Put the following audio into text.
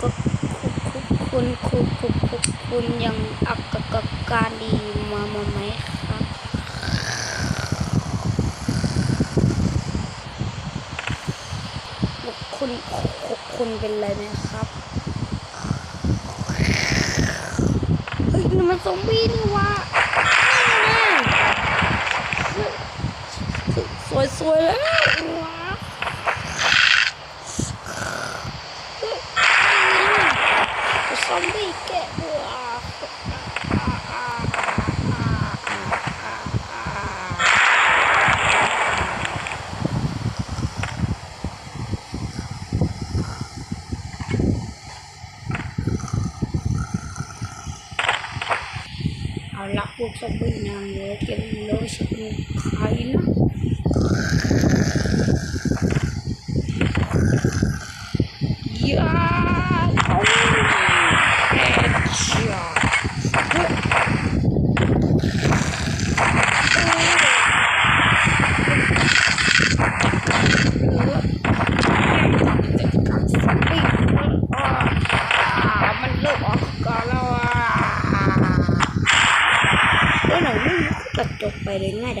ก็คุณคุณคุณคุณคุณยังอักกะการดีมามาไหมครับคุณคุณคุณเป็นไรไหมครับเฮ้ยมันซอมบี้นี่วะนี่นะสวยสวยๆแล้ววะเฮ้ยซอมบี้แกะวัว เอาละพวกซอมบี้นางเยอะเก็บเลยฉันใครนะยาเอาเอ็ดชาเฮ้ย มันเริ่มออกก่อน แล้วอะเออหนูไม่